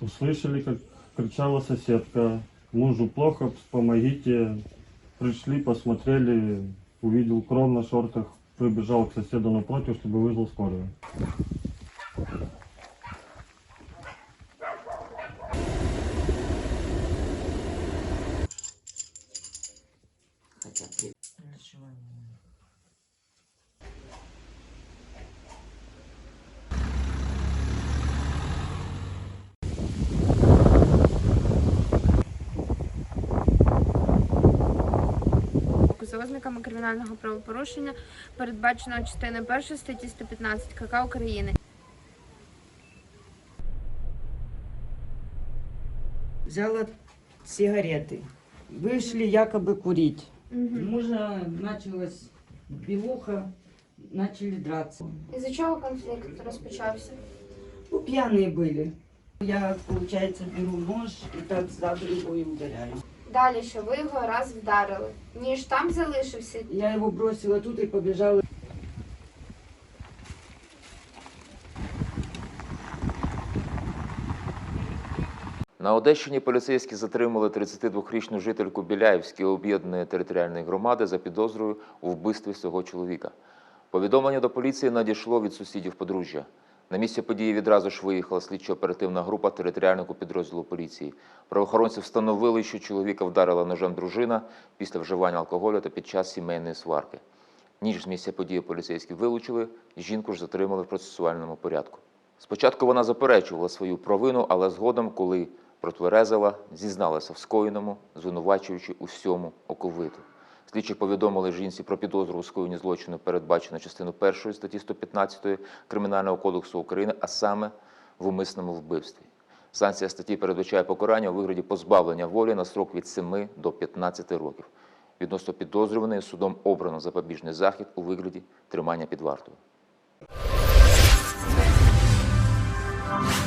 Услышали, как кричала соседка. Мужу плохо, помогите. Пришли, посмотрели, увидел кровь на шортах. Прибежал к соседу напротив, чтобы вызвал скорую. За ознаками кримінального правопорушення, передбаченого частиною 1 статті 115 КК України. Взяла сигареты. Вышли якобы курить. Угу. Мужа началась белуха, начали драться. Із-за чого конфлікт розпочався? Ну, пьяные были. Я, получается, беру нож и так сзади его и ударяю. Далі, що ви його раз вдарили. Ніж там залишився. Я его бросила тут и побежала. На Одещині поліцейські затримали 32-річну жительку Біляївської об'єднаної територіальної громади за підозрою у вбивстві свого чоловіка. Повідомлення до поліції надійшло від сусідів подружжя. На місце події відразу ж виїхала слідчо-оперативна група територіального підрозділу поліції. Правоохоронці встановили, що чоловіка вдарила ножем дружина після вживання алкоголю та під час сімейної сварки. Ніж з місця події поліцейські вилучили, жінку ж затримали в процесуальному порядку. Спочатку вона заперечувала свою провину, але згодом, коли протверезила, зізналася в скоєному, звинувачуючи у всьому оковиту. Слідчі повідомили жінці про підозру у скоєнні злочину, передбачено частину 1 статті 115 Кримінального кодексу України, а саме в умисному вбивстві. Санкція статті передбачає покарання у вигляді позбавлення волі на срок від 7 до 15 років. Відносно підозрюваної судом обрано запобіжний захід у вигляді тримання під вартою.